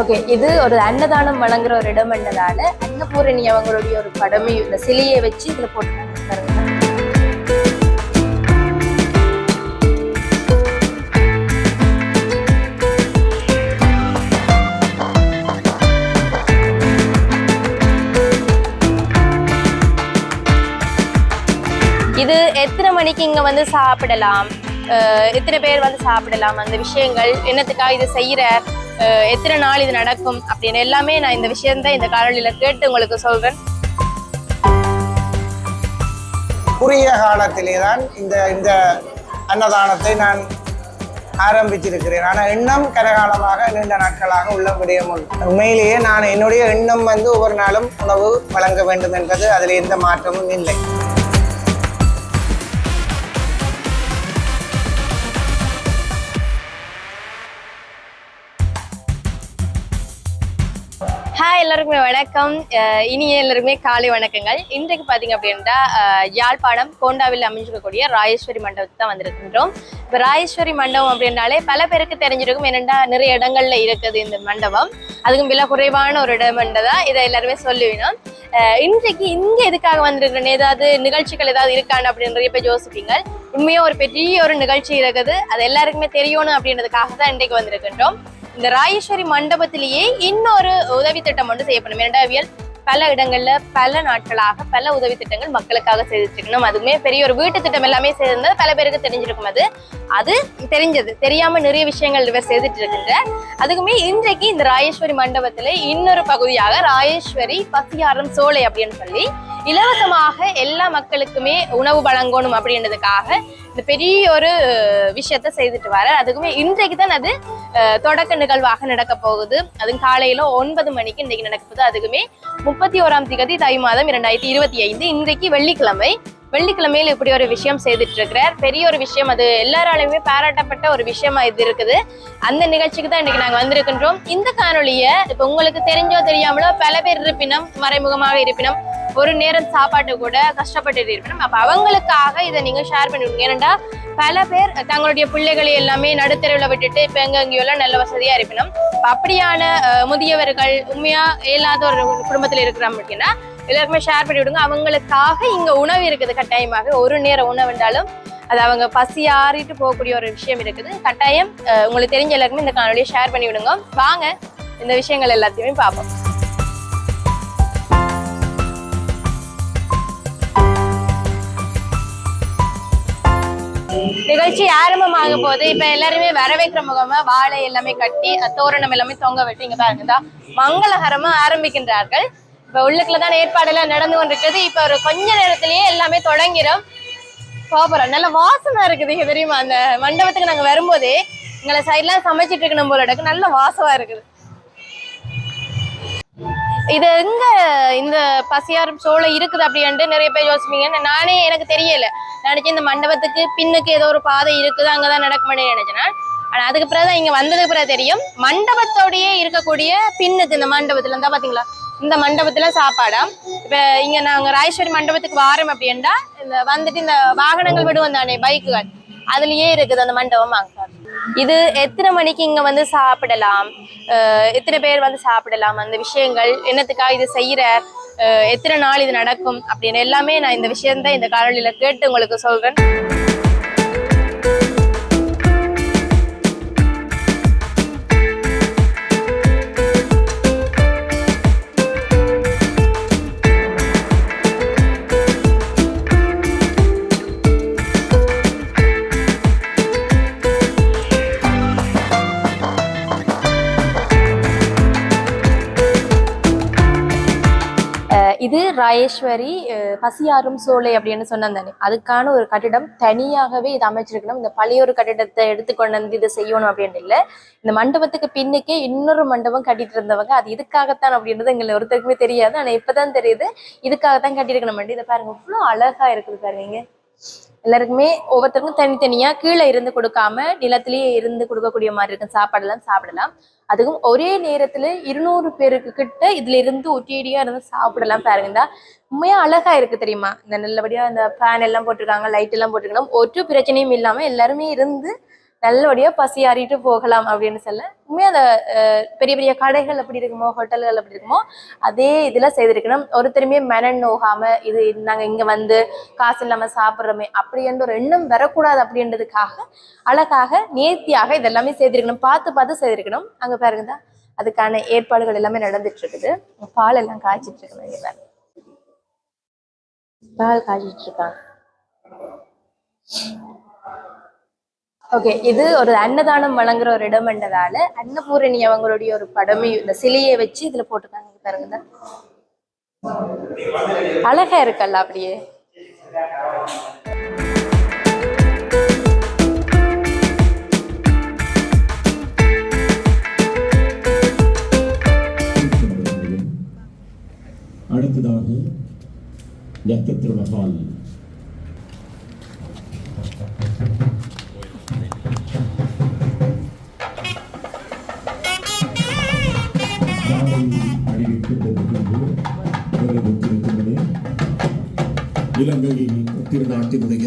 Okay இது ஒரு அன்னதானம் வழங்குற ஒரு இடம் என்றதால அன்னபூரணி அவங்களுடைய ஒரு படமே இந்த சிலையை வச்சு இதுல போட்டுருக்காங்க. இது எத்தனை மணிக்கு இங்க வந்து சாப்பிடலாம்? எத்தனை பேர் வந்து சாப்பிடலாம்? அந்த விஷயங்கள் என்னத்துக்காக இது செய்யற எத்தனை நாள் இது நடக்கும் அப்படின்னு எல்லாமே நான் இந்த விஷயத்தை இந்த காணொலியில கேட்டு உங்களுக்கு சொல்றேன். குறுகிய காலத்திலே தான் இந்த இந்த அன்னதானத்தை நான் ஆரம்பிச்சிருக்கிறேன். ஆனால் எண்ணம் கரகாலமாக நீண்ட நாட்களாக உள்ள விடயம் உண்மையிலேயே நான் என்னுடைய எண்ணம் வந்து ஒவ்வொரு நாளும் உணவு வழங்க வேண்டும் என்பது அதில் எந்த மாற்றமும் இல்லை. ஹாய் எல்லாருக்குமே வணக்கம். இனிய எல்லாருக்குமே காலை வணக்கங்கள். இன்றைக்கு பார்த்தீங்க அப்படின்னா யாழ்ப்பாணம் கோண்டாவில் அமைஞ்சிருக்கக்கூடிய ராயேஸ்வரி மண்டபத்துக்கு தான் வந்திருக்கின்றோம். இப்போ ராயேஸ்வரி மண்டபம் அப்படின்னாலே பல பேருக்கு தெரிஞ்சிருக்கும். என்னென்னா நிறைய இடங்கள்ல இருக்குது இந்த மண்டபம். அதுக்கும் விலை குறைவான ஒரு இடம் தான் இதை எல்லாருமே சொல்லுவேணும் இன்றைக்கு இங்கே எதுக்காக வந்திருக்கிறேன்? ஏதாவது நிகழ்ச்சிகள் ஏதாவது இருக்கான்னு அப்படின்னு நிறைய பேர் யோசிப்பீங்க. உண்மையாக ஒரு பெரிய ஒரு நிகழ்ச்சி இருக்குது. அது எல்லாருக்குமே தெரியணும் அப்படின்றதுக்காக தான் இன்றைக்கு வந்திருக்கின்றோம். இந்த ராயேஸ்வரி மண்டபத்திலேயே இன்னொரு உதவி திட்டம் ஒன்று செய்யப்படும். இரண்டாவியல் பல இடங்கள்ல பல நாட்களாக பல உதவி திட்டங்கள் மக்களுக்காக செய்துட்டு இருக்கணும் அதுவுமே பெரிய ஒரு வீட்டு திட்டம் எல்லாமே செய்திருந்தது பல பேருக்கு தெரிஞ்சிருக்கும் அது. அது தெரிஞ்சது. தெரியாம நிறைய விஷயங்கள் இவர் செய்துட்டு இருக்கின்ற. அதுக்குமே இன்றைக்கு இந்த ராயேஸ்வரி மண்டபத்துல இன்னொரு பகுதியாக ராயேஸ்வரி பசியாரம் சோலை அப்படின்னு சொல்லி இலவசமாக எல்லா மக்களுக்குமே உணவு வழங்கணும் அப்படின்றதுக்காக இந்த பெரிய ஒரு விஷயத்த செய்துட்டு வர அதுக்குமே இன்றைக்கு தான் அது தொடக்க நிகழ்வாக நடக்க போகுது. அதுவும் காலையில ஒன்பது மணிக்கு இன்றைக்கு நடக்க போகுது அதுக்குமே முப்பத்தி ஓராம் திகதி தை மாதம் இரண்டாயிரத்தி இருபத்தி ஐந்து இன்றைக்கு வெள்ளிக்கிழமை வெள்ளிக்கிழமையில இப்படி ஒரு விஷயம் செய்துட்டு இருக்கிறார் பெரிய ஒரு விஷயம் அது. எல்லாராலையுமே பாராட்டப்பட்ட ஒரு விஷயமா இது இருக்குது. அந்த நிகழ்ச்சிக்கு தான் இன்னைக்கு நாங்க வந்திருக்கின்றோம். இந்த காணொலியை இப்ப உங்களுக்கு தெரிஞ்சோ தெரியாமலோ பல பேர் இருப்பினும் மறைமுகமாக இருப்பினும் ஒரு நேரம் சாப்பாட்டு கூட கஷ்டப்பட்டு இருப்பினும் அப்ப அவங்களுக்காக இதை நீங்க ஷேர் பண்ணிவிடுங்க ஏனென்றா பல பேர் தங்களுடைய பிள்ளைகளை எல்லாமே நடுத்தெருவில் விட்டுட்டு இப்ப எங்க நல்ல வசதியா இருப்பினும் அப்படியான முதியவர்கள் உண்மையா இல்லாத ஒரு குடும்பத்துல இருக்கிறோம் அப்படின்னா எல்லாருக்குமே ஷேர் பண்ணி விடுங்க. அவங்களுக்காக இங்க உணவு இருக்குது. கட்டாயமாக ஒரு நேரம் உணவு என்றாலும் அது அவங்க பசி ஆறிட்டு போகக்கூடிய ஒரு விஷயம் இருக்குது. கட்டாயம் உங்களுக்கு தெரிஞ்ச எல்லாருக்குமே இந்த காணொலியை ஷேர் பண்ணி விடுங்க. வாங்க இந்த விஷயங்கள் எல்லாத்தையுமே பார்ப்போம். நிகழ்ச்சி ஆரம்பமாக போது இப்ப எல்லாருமே வரவேற்கிற முகமா வாழை எல்லாமே கட்டி தோரணம் எல்லாமே தொங்க விட்டு இங்க பாருங்க. மங்களகரமா ஆரம்பிக்கின்றார்கள். இப்ப உள்ளுக்குள்ளதான் ஏற்பாடெல்லாம் நடந்து கொண்டிருக்கிறது. இப்ப ஒரு கொஞ்ச நேரத்திலேயே எல்லாமே தொடங்கிடும் போகிறோம் நல்ல வாசனை இருக்குது இங்கே தெரியுமா? அந்த மண்டபத்துக்கு நாங்க வரும்போதே எங்களை சைட்லாம் சமைச்சிட்டு இருக்கணும் போல இருக்கு. நல்ல வாசமா இருக்குது. இது எங்க இந்த பசியார் சோளை இருக்குது அப்படின்ட்டு நிறைய பேர் யோசிப்பீங்க. நானே எனக்கு தெரியல. நினைச்சேன் இந்த மண்டபத்துக்கு பின்னுக்கு ஏதோ ஒரு பாதை இருக்குது. அங்கதான் நடக்க மாட்டேன்னு நினைச்சேன் ஆனா அதுக்கு பிறகுதான் இங்க வந்ததுக்கு பிறகு தெரியும். மண்டபத்தோடயே இருக்கக்கூடிய பின்னுக்கு இந்த மண்டபத்துல இருந்தா பாத்தீங்களா? இந்த மண்டபத்துல சாப்பாடா? இப்ப இங்க நாங்க ராயேஸ்வரி மண்டபத்துக்கு வாரம் அப்படின்னா இந்த வந்துட்டு இந்த வாகனங்கள் விடுவோம் தானே பைக்குகள். அதுலயே இருக்குது அந்த மண்டபம் வாங்க. இது எத்தனை மணிக்கு இங்க வந்து சாப்பிடலாம்? எத்தனை பேர் வந்து சாப்பிடலாம்? அந்த விஷயங்கள் என்னத்துக்காக இது செய்யற அஹ் எத்தனை நாள் இது நடக்கும் அப்படின்னு எல்லாமே நான் இந்த விஷயத்தை இந்த காணொலியில கேட்டு உங்களுக்கு சொல்றேன். இது ராயேஸ்வரி பசியாரும் சோலை அப்படின்னு சொன்னேன் தானே அதுக்கான ஒரு கட்டிடம் தனியாகவே இது அமைச்சிருக்கணும். இந்த பழைய ஒரு கட்டிடத்தை எடுத்துக்கொண்டு வந்து இதை செய்யணும் அப்படின்னு இல்லை. இந்த மண்டபத்துக்கு பின்னுக்கே இன்னொரு மண்டபம் கட்டிட்டு இருந்தவங்க அது இதுக்காகத்தான் அப்படின்றது எங்களுக்கு ஒருத்தருக்குமே தெரியாது. ஆனால் இப்போதான் தெரியுது. இதுக்காகத்தான் கட்டியிருக்கணும் இதை பாருங்க இவ்வளோ அழகா இருக்குது பாருங்க எல்லாருக்குமே ஒவ்வொருத்தருக்கும் தனித்தனியா கீழே இருந்து கொடுக்காம நிலத்திலேயே இருந்து கொடுக்கக்கூடிய மாதிரி இருக்கும். சாப்பாடெல்லாம் சாப்பிடலாம். அதுவும் ஒரே நேரத்துல இருநூறு பேருக்கு கிட்ட இதுல இருந்து ஒட்டியடியா இருந்து சாப்பிடலாம் பாருங்கடா உண்மையா அழகா இருக்கு தெரியுமா? இந்த நல்லபடியா இந்த ஃபேன் எல்லாம் போட்டிருக்காங்க லைட் எல்லாம் போட்டிருக்காங்க. ஒரு பிரச்சனையும் இல்லாம எல்லாருமே இருந்து நல்லபடியா பசியாறிட்டு போகலாம் அப்படின்னு சொல்ல உண்மையா அந்த அஹ், பெரிய பெரிய கடைகள் எப்படி இருக்குமோ ஹோட்டல்கள் எப்படி இருக்குமோ அதே இதுல செய்திருக்கணும். ஒருத்தருமே மெனன் நோகாம இது நாங்க இங்க வந்து காசு இல்லாம சாப்பிடுறோமே அப்படின்ற ஒரு எண்ணம் வரக்கூடாது அப்படின்றதுக்காக அழகாக நேர்த்தியாக இதெல்லாமே செய்திருக்கணும். பார்த்து பார்த்து செய்திருக்கணும். அங்க பாருங்க தான் அதுக்கான ஏற்பாடுகள் எல்லாமே நடந்துட்டு இருக்குது பால் எல்லாம் காய்ச்சிட்டு இருக்கணும் இங்க பாருங்க. பால் காய்ச்சிட்டு இருக்காங்க ஓகே இது ஒரு அன்னதானம் வழங்குற ஒரு இடம் என்றதால அன்னபூரணி அவங்களுடைய ஒரு படமே இந்த சிலையை வச்சு இதுல போட்டிருக்காங்க பாருங்க அழகா இருக்கல்ல அப்படியே. அடுத்ததாக நட்சத்திர மகால் திருநாட்டினுடைய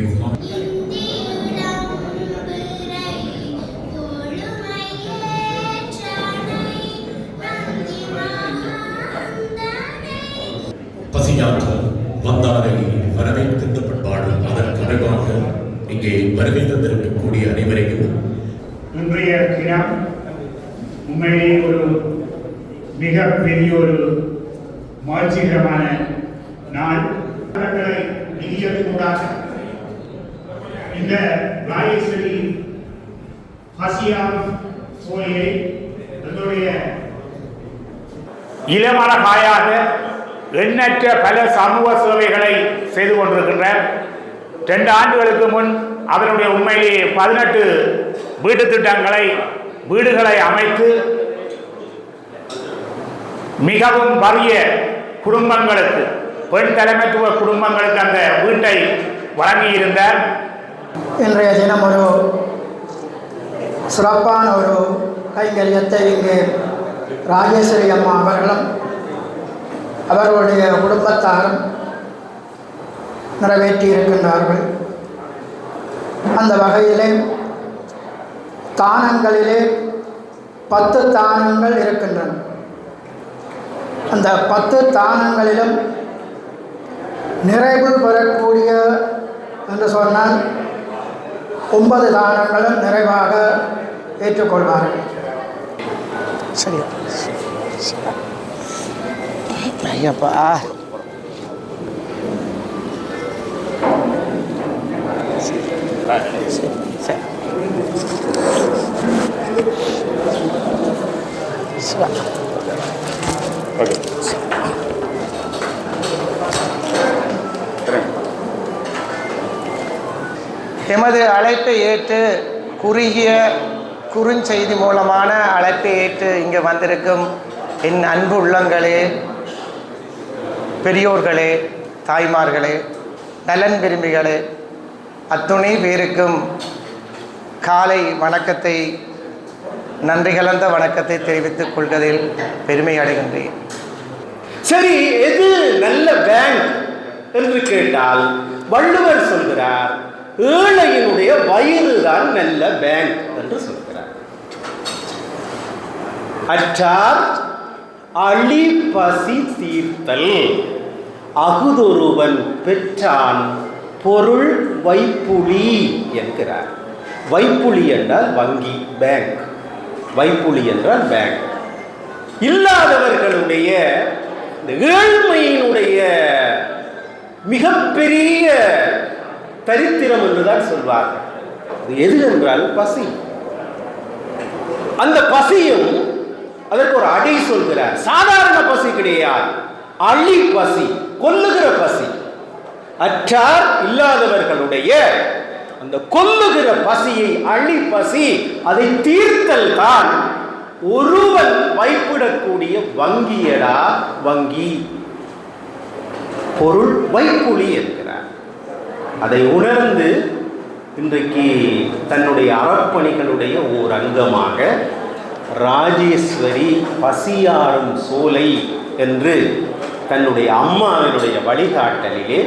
Senhor. எண்ணற்ற பல சமூக சேவைகளை செய்து கொண்டிருக்கின்றார் ரெண்டு ஆண்டுகளுக்கு முன் அதனுடைய உண்மையிலேயே பதினெட்டு வீட்டு திட்டங்களை வீடுகளை அமைத்து மிகவும் வறிய குடும்பங்களுக்கு பெண் தலைமைத்துவ குடும்பங்களுக்கு அந்த வீட்டை வழங்கியிருந்தார். இன்றைய தினம் ஒரு சிறப்பான ஒரு கைங்கரியத்தை இங்கு ராஜேஸ்வரி அம்மா அவர்களும் அவர்களுடைய குடும்பத்தாரும் நிறைவேற்றி இருக்கின்றார்கள் அந்த வகையிலே தானங்களிலே பத்து தானங்கள் இருக்கின்றன. அந்த பத்து தானங்களிலும் நிறைவு பெறக்கூடிய என்று சொன்னால் ஒன்பது தானங்களும் நிறைவாக ஏற்றுக்கொள்வார்கள். சரியா? ஐயப்பா. எமது அழைப்பை ஏற்று குறுகிய குறுஞ்செய்தி மூலமான அழைப்பை ஏற்று இங்கே வந்திருக்கும் என் அன்பு உள்ளங்களே பெரியோர்களே தாய்மார்களே நலன் விரும்பிகளே அத்துணை பேருக்கும் காலை வணக்கத்தை நன்றி கலந்த வணக்கத்தை தெரிவித்துக் கொள்வதில் பெருமை அடைகின்றேன். சரி எது நல்ல பேங்க் என்று கேட்டால் வள்ளுவர் சொல்கிறார் ஏழையினுடைய வயிறு தான் நல்ல பேங்க் என்று சொல்கிறார். அற்றார் அழி பசி தீர்த்தல். அகுதொருவன் பெற்றான் பொருள் வைப்புலி என்கிறார். வைப்புலி என்றால் வங்கி பேங்க் வைப்புலி என்றால் பேங்க் இல்லாதவர்களுடைய இந்த ஏழ்மையினுடைய மிகப்பெரிய தரித்திரம் என்றுதான் சொல்வார்கள். அது எது என்றால் பசி. அந்த பசியும் அதற்கு ஒரு அடி சொல்கிறார். சாதாரண பசி கிடையாது. அழி பசி கொல்லுகிற பசி. அற்றார் இல்லாதவர்களுடைய அந்த கொல்லுகிற பசியை அழி பசி அதை தீர்த்தல் தான். ஒருவன் வைப்பிடக்கூடிய வங்கியடா வங்கி. பொருள் வைப்புலி என்கிறார். அதை உணர்ந்து இன்றைக்கு தன்னுடைய அறப்பணிகளுடைய ஓர் அங்கமாக ராஜேஸ்வரி பசியாறும் சோலை என்று தன்னுடைய அம்மாவினுடைய வழிகாட்டலிலே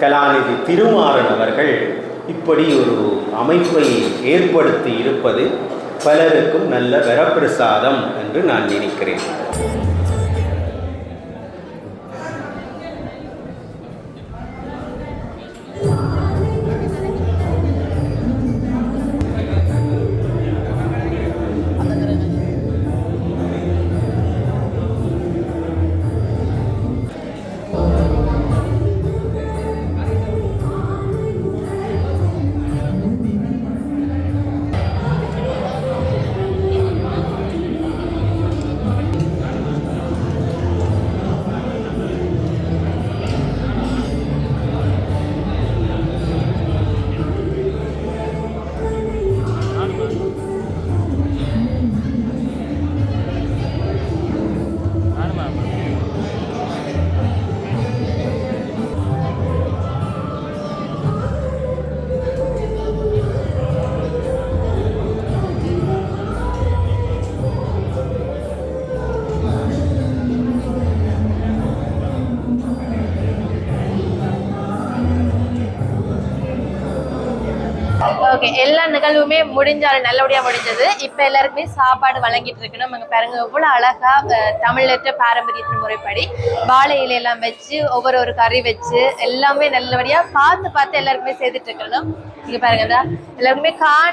கலாநிதி திருமாறன் அவர்கள் இப்படி ஒரு அமைப்பை ஏற்படுத்தி இருப்பது பலருக்கும் நல்ல வரப்பிரசாதம் என்று நான் நினைக்கிறேன். ஓகே எல்லா நிகழ்வுமே முடிஞ்சாலும் நல்லபடியா முடிஞ்சது. இப்ப எல்லாருக்குமே சாப்பாடு வழங்கிட்டு இருக்கணும். அங்க பாருங்க எவ்வளவு அழகா அஹ், தமிழற்ற பாரம்பரியத்தின் முறைப்படி வாழை இலையெல்லாம் வச்சு ஒவ்வொரு ஒரு கறி வச்சு எல்லாமே நல்லபடியா பார்த்து பார்த்து எல்லாருக்குமே செய்துட்டு இருக்கணும். இங்க பாருங்க எல்லாருக்குமே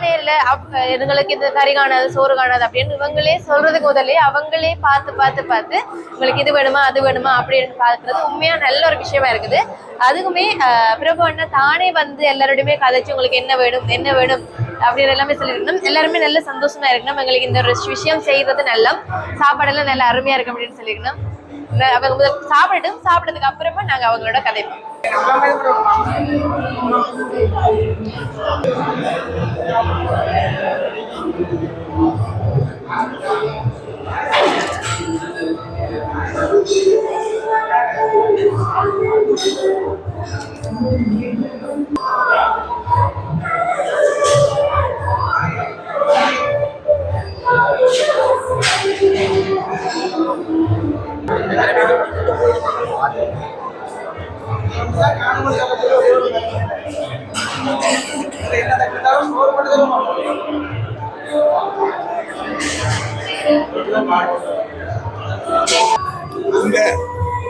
எல்லாருக்குமே அப் எங்களுக்கு இந்த கறி காணாது சோறு காணாது அப்படின்னு இவங்களே சொல்றதுக்கு முதலே அவங்களே பார்த்து பார்த்து பார்த்து உங்களுக்கு இது வேணுமா அது வேணுமா அப்படின்னு பார்க்கறது உண்மையா நல்ல ஒரு விஷயமா இருக்குது. அதுக்குமே பிரபு அண்ணா தானே வந்து எல்லாரோடையுமே கதைச்சு உங்களுக்கு என்ன வேணும் என்ன வேணும் அப்படின்னு எல்லாமே சொல்லியிருக்கணும். எல்லாருமே நல்ல சந்தோஷமா இருக்கணும். எங்களுக்கு இந்த ஒரு விஷயம் செய்யறது நல்லா சாப்பாடெல்லாம் நல்லா அருமையா இருக்கும் அப்படின்னு சொல்லியிருக்கணும். அவங்க முதல் சாப்பிடட்டும். சாப்பிட்டதுக்கு அப்புறமா நாங்கள் அவங்களோட கதைப்போம்.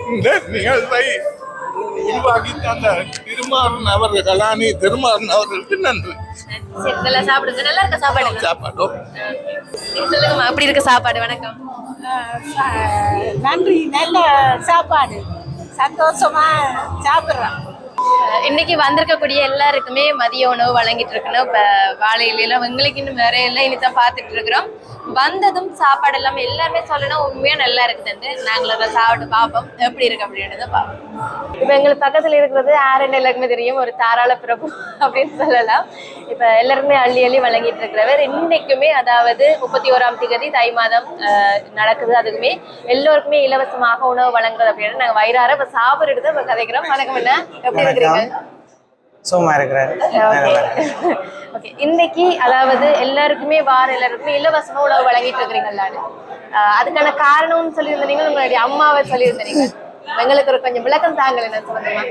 இந்த நிகழ்வை உருவாக்கி தந்த திருமாறன் அவர்கள் கலானி திருமாறன் அவர்களுக்கு நன்றி. சாப்பிடுங்க. நல்லா இருக்க சாப்பாடு. சாப்பாடும் நீங்க சொல்லுங்கம்மா அப்படி இருக்க சாப்பாடு? வணக்கம். நன்றி. நல்ல சாப்பாடு. சந்தோஷமா சாப்பிட்றோம் இன்னைக்கு வந்திருக்கக்கூடிய எல்லாருக்குமே மதிய உணவு வழங்கிட்டு இருக்கணும். இப்போ வாழை இலையில எங்களுக்கு இன்னும் வேற எல்லாம் இனிதான் பார்த்துட்டு இருக்கிறோம். வந்ததும் சாப்பாடு எல்லாமே எல்லாருமே சொல்லணும். உண்மையா நல்லா இருக்குதுன்னு நாங்களும் அதை சாப்பிட்டு பார்ப்போம். எப்படி இருக்கு அப்படின்றத பார்ப்போம். இப்போ எங்களுக்கு பக்கத்துல இருக்கிறது ஆரன் எல்லாருக்குமே தெரியும். ஒரு தாராள பிரபு அப்படின்னு சொல்லலாம். இப்போ எல்லாருமே அள்ளி அள்ளி வழங்கிட்டு இருக்கிறவர். இன்னைக்குமே அதாவது முப்பத்தி ஓராம் தேதி தை மாதம் அஹ், நடக்குது. அதுக்குமே எல்லோருக்குமே இலவசமாக உணவு வழங்குறது அப்படின்னு நாங்கள் வயிறார இப்போ சாப்பிடுறது இப்போ கதைக்கிறோம். வணக்கம் என்ன எப்படி இருக்கிறீங்க? சும்மா இருக்கிறார். ஓகே. இன்னைக்கு அதாவது எல்லாருக்குமே வார எல்லாருக்குமே இலவசமா உணவு வழங்கிட்டு இருக்கிறீங்களான்னு ஆஹ் அதுக்கான காரணம்னு சொல்லியிருந்தீங்க உங்களுடைய அம்மாவை சொல்லியிருந்தீங்க. எங்களுக்கு ஒரு கொஞ்சம் விளக்கம் தாங்கள் என்ன சொல்லுமா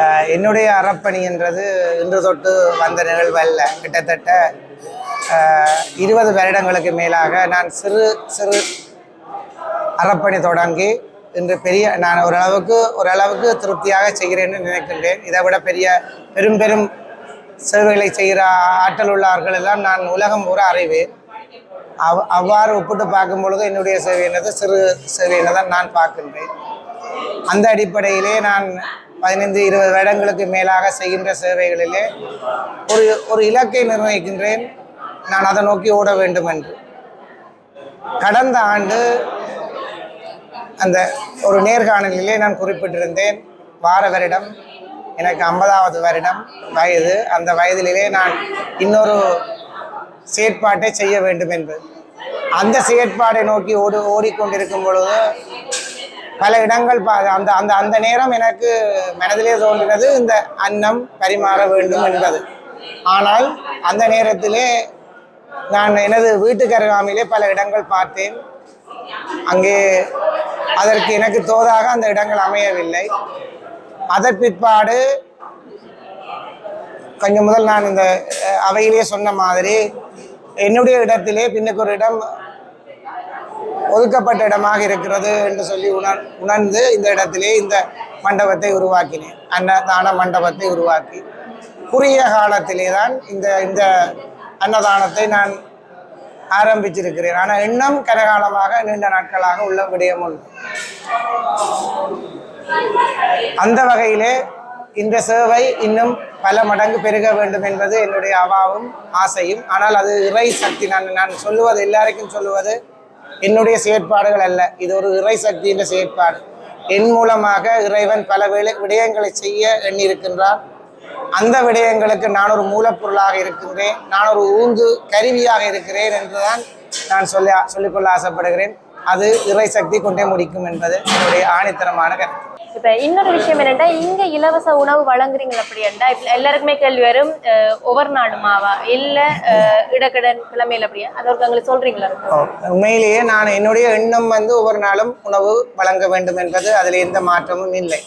அஹ் என்னுடைய அறப்பணி என்றது இன்று தொட்டு வந்த நிகழ்வு அல்ல. கிட்டத்தட்ட இருபது வருடங்களுக்கு மேலாக நான் சிறு சிறு அறப்பணி தொடங்கி இன்று பெரிய நான் ஓரளவுக்கு ஓரளவுக்கு திருப்தியாக செய்கிறேன்னு நினைக்கின்றேன். இதை விட பெரிய பெரும் பெரும் சேவைகளை செய்கிற ஆற்றல் உள்ளவர்கள் எல்லாம் நான் உலகம் பூரா அறிவேன் அவ் அவ்வாறு ஒப்பிட்டு பார்க்கும் பொழுது என்னுடைய சேவை என்னது? சிறு சேவை தான் நான் பார்க்கின்றேன். அந்த அடிப்படையிலே நான் பதினைந்து இருபது வருடங்களுக்கு மேலாக செய்கின்ற சேவைகளிலே ஒரு ஒரு இலக்கை நிர்ணயிக்கின்றேன். நான் அதை நோக்கி ஓட வேண்டும் என்று கடந்த ஆண்டு அந்த ஒரு நேர்காணலிலே நான் குறிப்பிட்டிருந்தேன் வார வருடம் எனக்கு ஐம்பதாவது வருடம் வயது. அந்த வயதிலே நான் இன்னொரு செயற்பாட்டை செய்ய வேண்டும் என்று. அந்த செயற்பாடை நோக்கி ஓடி ஓடிக்கொண்டிருக்கும் பொழுது பல இடங்கள் பா- அந்த அந்த அந்த நேரம் எனக்கு மனதிலே தோன்றினது இந்த அன்னம் பரிமாற வேண்டும் என்பது. ஆனால் அந்த நேரத்திலே நான் எனது வீட்டுக்கு அருகாமையிலே பல இடங்கள் பார்த்தேன். அங்கே அதற்கு எனக்கு தோதாக அந்த இடங்கள் அமையவில்லை. அதன் பிற்பாடு கொஞ்சம் முதல் நான் இந்த அவையிலேயே அவையிலே சொன்ன மாதிரி என்னுடைய இடத்திலே பின்னுக்கு ஒரு இடம் ஒதுக்கப்பட்ட இடமாக இருக்கிறது என்று சொல்லி உணர் உணர்ந்து இந்த இடத்திலே இந்த மண்டபத்தை உருவாக்கினேன். அன்னதான மண்டபத்தை உருவாக்கி. குறுகிய காலத்திலே தான் இந்த இந்த அன்னதானத்தை நான் ஆரம்பிச்சிருக்கிறேன். ஆனால் இன்னும் கனகாலமாக நீண்ட நாட்களாக உள்ள விடயம் உண்டு. அந்த வகையிலே இந்த சேவை இன்னும் பல மடங்கு பெருக வேண்டும் என்பது என்னுடைய அவாவும் ஆசையும். ஆனால் அது இறை சக்தி. நான் நான் சொல்லுவது எல்லாருக்கும் சொல்லுவது என்னுடைய செயற்பாடுகள் அல்ல. இது ஒரு இறை சக்தியின் செயற்பாடு. என் மூலமாக இறைவன் பல விடயங்களை செய்ய எண்ணியிருக்கின்றான். அந்த விடயங்களுக்கு நான் ஒரு மூலப்பொருளாக இருக்கின்றேன். நான் ஒரு ஊந்து கருவியாக இருக்கிறேன் என்றுதான் நான் சொல்ல சொல்லிக்கொள்ள ஆசைப்படுகிறேன். அது இறை சக்தி கொண்டே முடிக்கும் என்பது என்னுடைய ஆணித்தரமான கருத்து. இப்ப இன்னொரு விஷயம் என்னன்னா இங்க இலவச உணவு வழங்குறீங்க அப்படின்னா எல்லாருக்குமே கேள்வி வரும் ஒவ்வொரு நாடு மாவா? இல்ல இடக்கடன் கிழமையில அப்படியா? அது ஒரு எங்களுக்கு சொல்றீங்களா? உண்மையிலேயே நான் என்னுடைய எண்ணம் வந்து ஒவ்வொரு நாளும் உணவு வழங்க வேண்டும் என்பது அதில் எந்த மாற்றமும் இல்லை.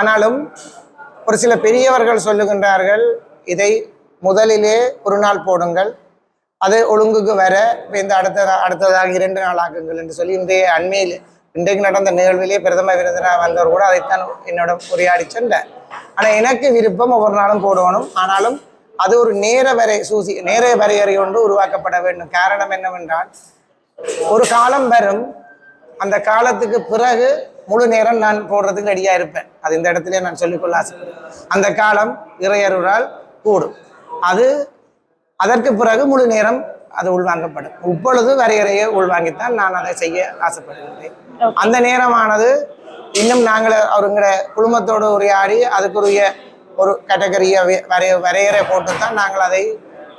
ஆனாலும் ஒரு சில பெரியவர்கள் சொல்லுகின்றார்கள் இதை முதலிலே ஒரு நாள் போடுங்கள் அது ஒழுங்குக்கு வர இந்த அடுத்த அடுத்ததாக இரண்டு நாள் ஆக்குங்கள் என்று சொல்லி இன்றைய அண்மையில் இன்றைக்கு நடந்த நிகழ்விலே பிரதம விருந்தினர் வந்தவர் கூட அதைத்தான் என்னோட உரையாடி சென்றார். ஆனால் எனக்கு விருப்பம் ஒவ்வொரு நாளும் போடணும். ஆனாலும் அது ஒரு நேர வரை சூசி நேர வரையறை ஒன்று உருவாக்கப்பட வேண்டும். காரணம் என்னவென்றால் ஒரு காலம் வரும் அந்த காலத்துக்கு பிறகு முழு நேரம் நான் போடுறதுக்கு ரெடியாக இருப்பேன். அது இந்த இடத்துல நான் சொல்லிக்கொள்ள ஆசைப்படுறேன் அந்த காலம் இறையருளால் கூடும். அது அதற்கு பிறகு முழு நேரம் அது உள்வாங்கப்படும். இப்பொழுது வரையறையை உள்வாங்கித்தான் நான் அதை செய்ய ஆசைப்படுகின்றேன். அந்த நேரமானது இன்னும் நாங்கள் அவருங்கிற குடும்பத்தோடு உரையாடி அதுக்குரிய ஒரு கேட்டகரியை வரைய வரையறை போட்டு தான் நாங்கள் அதை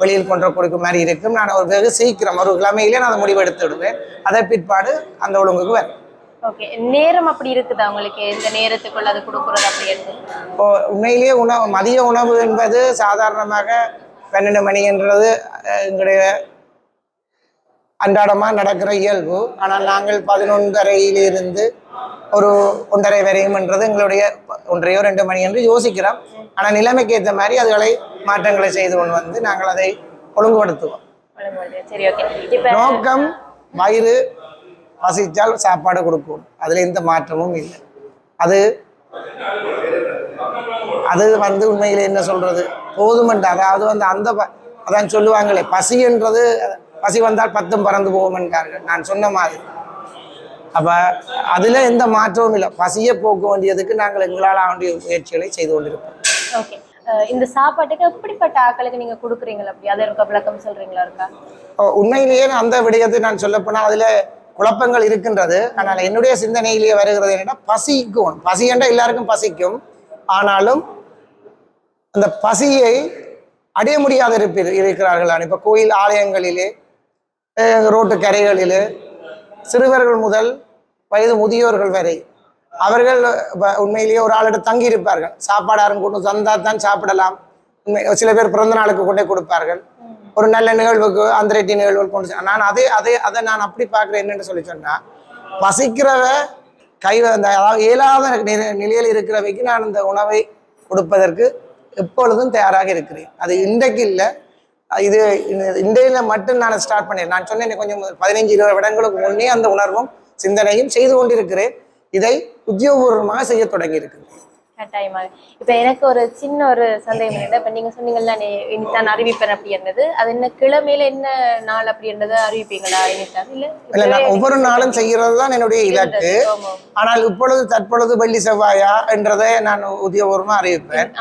வெளியில் கொண்டு கொடுக்கும் மாதிரி இருக்கும். நான் ஒரு வெகு சீக்கிரம் ஒரு கிழமையிலே நான் அதை முடிவெடுத்து விடுவேன். அதை பிற்பாடு அந்த ஒழுங்குக்கு வரும் ஓகே நேரம் அப்படி இருக்குதா உங்களுக்கு? இந்த நேரத்துக்குள்ள அது கொடுக்குறது அப்படி இப்போ உண்மையிலேயே உணவு மதிய உணவு என்பது சாதாரணமாக பன்னெண்டு மணின்றது எங்களுடைய அன்றாடமாக நடக்கிற இயல்பு. ஆனால் நாங்கள் பதினொன்றரையிலிருந்து ஒரு ஒன்றரை வரையும்ன்றது எங்களுடைய ஒன்றையோ ரெண்டு மணி என்று யோசிக்கிறோம். ஆனால் நிலைமைக்கு ஏற்ற மாதிரி அதுகளை மாற்றங்களை செய்து கொண்டு வந்து நாங்கள் அதை ஒழுங்குபடுத்துவோம். சரி ஓகே. நோக்கம் வயிறு பசித்தால் சாப்பாடு கொடுக்கும். அதில் எந்த மாற்றமும் இல்லை. அது அது வந்து உண்மையில் என்ன சொல்றது? போதுமென்று. அதாவது வந்து அந்த அதான் சொல்லுவாங்களே பசின்றது பசி வந்தால் பத்தும் பறந்து போகும் என்றார்கள் நான் சொன்ன மாதிரி. அப்ப அதுல எந்த மாற்றமும் இல்லை. பசியை போக்க வேண்டியதுக்கு நாங்கள் எங்களால் வேண்டிய முயற்சிகளை செய்து கொண்டிருப்போம். ஓகே. இந்த சாப்பாட்டுக்கு எப்படிப்பட்ட ஆட்களுக்கு நீங்க கொடுக்குறீங்களா அப்படி? அதை இருக்க விளக்கம் சொல்றீங்களா இருக்கா உண்மையிலேயே அந்த விடயத்தை நான் சொல்லப்போனால் அதுல குழப்பங்கள் இருக்கின்றது. ஆனால் என்னுடைய சிந்தனையிலேயே வருகிறது என்னென்னா பசிக்கும். பசி என்றால் எல்லாருக்கும் பசிக்கும். ஆனாலும் அந்த பசியை அடைய முடியாத இருப்பி இருக்கிறார்கள். இப்போ கோயில் ஆலயங்களிலே ரோட்டு கரைகளிலே சிறுவர்கள் முதல் வயது முதியோர்கள் வரை அவர்கள் உண்மையிலேயே ஒரு ஆளிடம் தங்கி இருப்பார்கள் சாப்பாடு யாரும் கொண்டு தந்தா தான் சாப்பிடலாம். உண்மை சில பேர் பிறந்த நாளுக்கு கொண்டே கொடுப்பார்கள். ஒரு நல்ல நிகழ்வுக்கு அந்தரெட்டி நிகழ்வுக்கு கொண்டு நான் அதே அதே அதை நான் அப்படி பார்க்குறேன் என்னென்னு சொல்லி சொன்னால் பசிக்கிறவ கை அந்த அதாவது இயலாத நிலையில் இருக்கிறவைக்கு நான் இந்த உணவை கொடுப்பதற்கு எப்பொழுதும் தயாராக இருக்கிறேன். அது இன்றைக்கு இல்லை. இது இன்றையில மட்டும் நான் ஸ்டார்ட் பண்ணேன். நான் சொன்னேன் கொஞ்சம் பதினஞ்சு பதினைஞ்சு இருபது இடங்களுக்கு முன்னே அந்த உணர்வும் சிந்தனையும் செய்து கொண்டிருக்கிறேன். இதை உத்தியோகபூர்வமாக செய்ய தொடங்கி இருக்கிறேன் கட்டாயமாக இப்ப எனக்கு ஒரு சின்ன ஒரு சந்தேகம் இல்லை இப்ப நீங்க சொன்னீங்கல்ல இனித்தான் அறிவிப்பேன் அப்படி இருந்தது. அது என்ன கிழமையில என்ன நாள் அப்படின்றத அறிவிப்பீங்களா இனித்தான் இல்ல இல்லை நான் ஒவ்வொரு நாளும் செய்கிறது தான் என்னுடைய இலக்கு. ஆனால் இப்பொழுது தற்பொழுது வெள்ளி செவ்வாயா என்றதை நான் உத்தியோகபூர்வமாக அறிவிப்பேன்.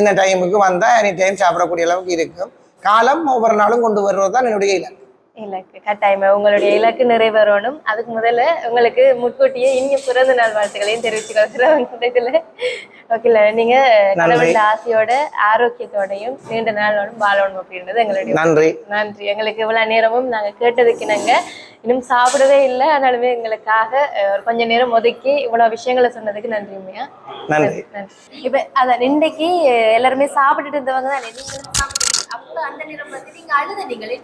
இந்த டைமுக்கு வந்தால் எனி டைம் சாப்பிடக்கூடிய அளவுக்கு இருக்கும். காலம் ஒவ்வொரு நாளும் கொண்டு வருவது தான் என்னுடைய இலக்கு. இலக்கு கட்டாயமா உங்களுடைய இலக்கு நிறைவேறணும். அதுக்கு முதல்ல உங்களுக்கு முன்கூட்டியே இனிய பிறந்த நாள் வாழ்த்துக்களையும் இதுல. ஓகேல நீங்க கடவுள் ஆசையோட ஆரோக்கியத்தோடையும் நீண்ட நாளோடும் வாழணும் அப்படின்றது எங்களுடைய நன்றி. நன்றி. எங்களுக்கு இவ்வளவு நேரமும் நாங்க கேட்டதுக்கு நாங்க இன்னும் சாப்பிடவே இல்லை. ஆனாலுமே எங்களுக்காக ஒரு கொஞ்ச நேரம் ஒதுக்கி இவ்வளவு விஷயங்களை சொன்னதுக்கு நன்றி உண்மையா? நன்றி. இப்ப அதான் இன்னைக்கு எல்லாருமே சாப்பிட்டுட்டு இருந்தவங்க தான். அப்ப அந்த நேரம் நீங்க அழுத நீங்களே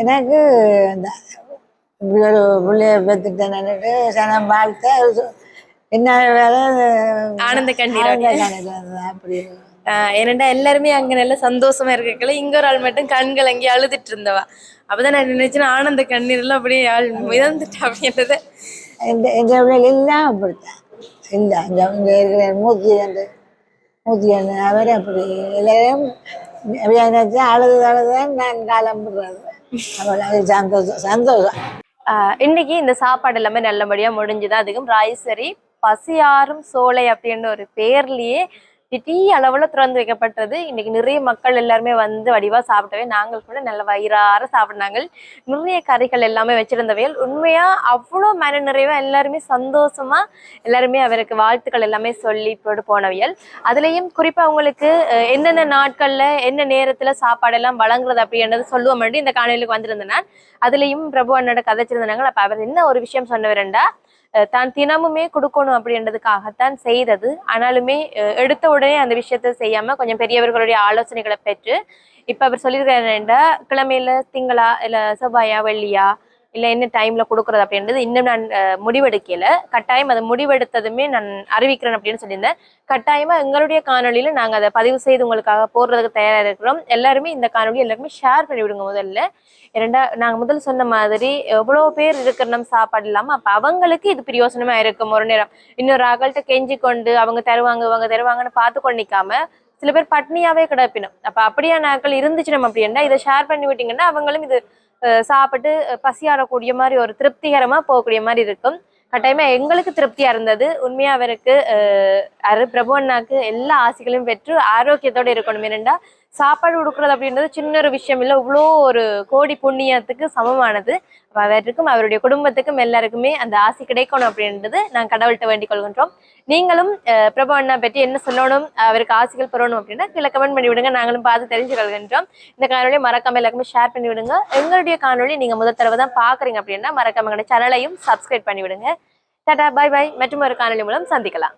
எனக்கு இப்படி ஒரு பிள்ளைய பெற்றுட்டேன்னுட்டு சனம் வாழ்த்த என்ன வேலை? ஆனந்த கண்ணீர். அப்படி. ஆஹ் ஏனண்டா எல்லாருமே அங்க நல்ல சந்தோஷமா இருக்கல இங்க ஒரு ஆள் மட்டும் கண்கள் அங்கே அழுதுட்டு இருந்தவா. அப்பதான் நான் நினைச்சேன் ஆனந்த கண்ணீர் எல்லாம் அப்படியே ஆள் மிதந்துட்டா அப்படின்றத எல்லாம் அப்படித்தான். இல்லை இந்த இங்க இருக்கிற மூர்த்தி மூர்த்தி அவர் அப்படி எல்லாரும் அழுது அழுதுதான் நான் காலம் விடுறது சந்தோஷம் சந்தோஷம். ஆஹ் இன்னைக்கு இந்த சாப்பாடு எல்லாமே நல்லபடியா முடிஞ்சுது. அதுக்கும் ராய்சரி பசியாரும் சோலை அப்படின்னு ஒரு பேர்லயே பெரிய அளவில் திறந்து வைக்கப்பட்டது. இன்னைக்கு நிறைய மக்கள் எல்லாருமே வந்து வடிவாக சாப்பிட்டவே. நாங்கள் கூட நல்ல வயிறார சாப்பிட்னாங்க. நிறைய கறிகள் எல்லாமே வச்சிருந்தவையல் உண்மையாக அவ்வளோ மன நிறைவாக எல்லாருமே சந்தோஷமாக எல்லாருமே அவருக்கு வாழ்த்துக்கள் எல்லாமே சொல்லி போட்டு போனவியல் அதுலயும் குறிப்பாக அவங்களுக்கு என்னென்ன நாட்களில் என்ன நேரத்தில் சாப்பாடெல்லாம் வழங்குறது அப்படின்றது சொல்லுவோம். வேண்டி இந்த காணொலிக்கு வந்திருந்தேன் நான். பிரபு அண்ணோட கதைச்சிருந்தாங்க அப்போ அவர் என்ன ஒரு விஷயம் சொன்னவரண்டா ரெண்டா தான் தினமுமே கொடுக்கணும் அப்படின்றதுக்காகத்தான் செய்தது. ஆனாலுமே அஹ் எடுத்த உடனே அந்த விஷயத்த செய்யாம கொஞ்சம் பெரியவர்களுடைய ஆலோசனைகளை பெற்று இப்ப அவர் சொல்லியிருக்காருண்டா கிழமையில திங்களா இல்ல செவ்வாயா வெள்ளியா இல்லை என்ன டைமில் கொடுக்குறது அப்படின்றது இன்னும் நான் முடிவெடுக்கல. கட்டாயம் அதை முடிவெடுத்ததுமே நான் அறிவிக்கிறேன் அப்படின்னு சொல்லியிருந்தேன். கட்டாயமாக எங்களுடைய காணொலியில் நாங்கள் அதை பதிவு செய்து உங்களுக்காக போடுறதுக்கு தயாராக இருக்கிறோம். எல்லாருமே இந்த காணொலி எல்லாருமே ஷேர் பண்ணி விடுங்க முதல்ல. இரண்டா நாங்கள் முதல் சொன்ன மாதிரி எவ்வளோ பேர் இருக்கிற நம்ம சாப்பாடு இல்லாமல் அப்போ அவங்களுக்கு இது பிரயோசனமாக இருக்கும் ஒரு நேரம். இன்னொரு ஆகள்கிட்ட கெஞ்சி கொண்டு அவங்க தருவாங்க அவங்க தருவாங்கன்னு பார்த்து கொண்டு நிக்காம சில பேர் பட்னியாவே கிடப்பினும். அப்ப அப்படியான நாட்கள் இருந்துச்சு நம்ம அப்படின்னா இதை ஷேர் பண்ணி விட்டீங்கன்னா அவங்களும் இது சாப்பிட்டு பசியாறக்கூடிய மாதிரி ஒரு திருப்திகரமா போகக்கூடிய மாதிரி இருக்கும். கட்டாயமா எங்களுக்கு திருப்தியா இருந்தது. உண்மையா அவருக்கு அஹ், அரு பிரபு அண்ணாக்கு எல்லா ஆசைகளையும் பெற்று ஆரோக்கியத்தோட இருக்கணும். இரண்டா சாப்பாடு கொடுக்குறது அப்படின்றது சின்ன ஒரு விஷயம் இல்லை. இவ்வளோ ஒரு கோடி புண்ணியத்துக்கு சமமானது. அவருக்கும் அவருடைய குடும்பத்துக்கும் எல்லாருக்குமே அந்த ஆசை கிடைக்கணும் அப்படின்றது நான் கடவுள்கிட்ட வேண்டிக் கொள்கின்றோம். நீங்களும் பிரபு அண்ணா பற்றி என்ன சொல்லணும் அவருக்கு ஆசைகள் பெறணும் அப்படின்னா கீழே கமெண்ட் பண்ணி விடுங்க. நாங்களும் பார்த்து தெரிஞ்சு கொள்கின்றோம். இந்த காணொலியை மறக்காம எல்லாருக்குமே ஷேர் பண்ணி விடுங்க. எங்களுடைய காணொலி நீங்கள் முதல் தடவை தான் பார்க்குறீங்க அப்படின்னா மறக்காம எங்களுடைய சேனலையும் சப்ஸ்கிரைப் பண்ணி விடுங்க. டாடா பை பாய் மற்றும் ஒரு காணொலி மூலம் சந்திக்கலாம்.